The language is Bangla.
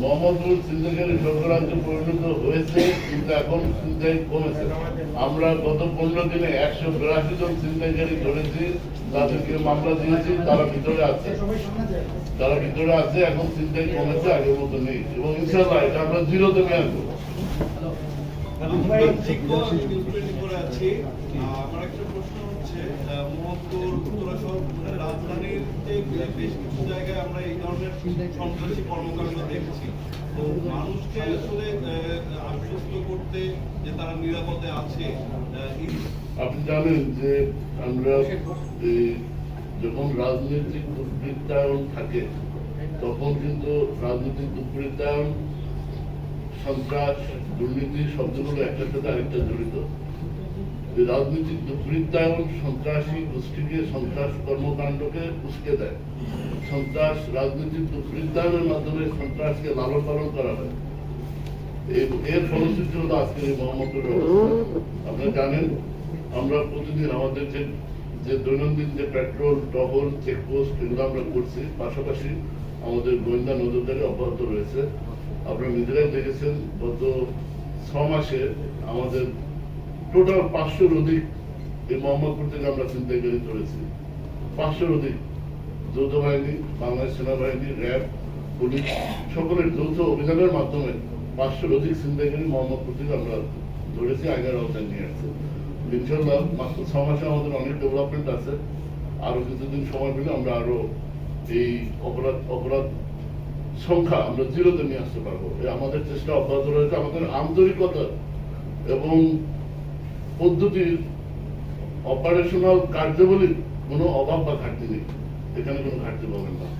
মোহাম্মদপুর সিন্ডিকেট সরকারাজ্যে পরিণত হয়েছে, কিন্তু এখন কমেছে। আমরা গত পনেরো দিনে একশো বিরাশি জন ধরেছি, তাদেরকে মামলা দিয়েছি, তারা ভিতরে আছে। তারা ভিতরে আছে, এখন ছিনতাই কমেছে, আগের মতো নেই। এবং ইনশাল্লাহ এটা আমরা নিয়ে আসব। আমরা একটা প্রশ্ন হচ্ছে মোহাম্মদপুর উত্তরা সহ মানে রাজধানীর বেশ কিছু জায়গায় আমরা এই ধরনের সন্ত্রাসী কর্মকাণ্ড তো মানুষকে আসলে আশ্বস্ত করতে যে তারা নিরাপদে আছে আপনি জানেন যে আমরা যখন রাজনৈতিক দুর্বৃত্তায়ন থাকে, তখন কিন্তু রাজনৈতিক দুর্বৃত্তায়ন, সন্ত্রাস, দুর্নীতি শব্দগুলো একটার সাথে আরেকটা জড়িত। এই রাজনৈতিক দুর্বৃত্তায়ন সন্ত্রাসী গোষ্ঠীকে সন্ত্রাস কর্মকাণ্ডকে উস্কে দেয়। সন্ত্রাস, রাজনৈতিক দুর্বৃত্তায়নের মাধ্যমে সন্ত্রাসকে লালন পালন করা হয়। এর ফলশ্রুতি হলো আজকের এই অবস্থা। আপনারা জানেন, আমরা প্রতিদিন আমাদের যে যে দৈনন্দিন যে পেট্রোল, টহল, চেকপোস্ট, এগুলো আমরা করছি, পাশাপাশি আমাদের গোয়েন্দা নজরদারি অব্যাহত রয়েছে। আপনারা নিজেরাই দেখেছেন, গত ছ মাসে আমাদের টোটাল পাঁচশোর অধিক এই মোহাম্মদপুর থেকে আমরা ছিনতাইকারী ধরেছি পাঁচশোর অধিক যৌথ বাহিনী, বাংলাদেশ সেনাবাহিনী, র্যাব, পুলিশ, সকলের যৌথ অভিযানের মাধ্যমে পাঁচশোর অধিক ছিনতাইকারী মোহাম্মদপুর থেকে আমরা ধরেছি আইনের আওতায় নিয়ে আসছি। ইনশাল্লাহ মাত্র ছ মাসে আমাদের অনেক ডেভেলপমেন্ট আছে। আরও কিছুদিন সময় পেলে আমরা আরও এই অপরাধ অপরাধ সংখ্যা আমরা জিরোতে নিয়ে আসতে পারব। আমাদের চেষ্টা অব্যাহত রয়েছে। আমাদের আন্তরিকতা এবং পদ্ধতির অপারেশনাল কার্যাবলীর কোনো অভাব বা ঘাটতি নেই। এখানে কোনো ঘাটতি পাবেন না।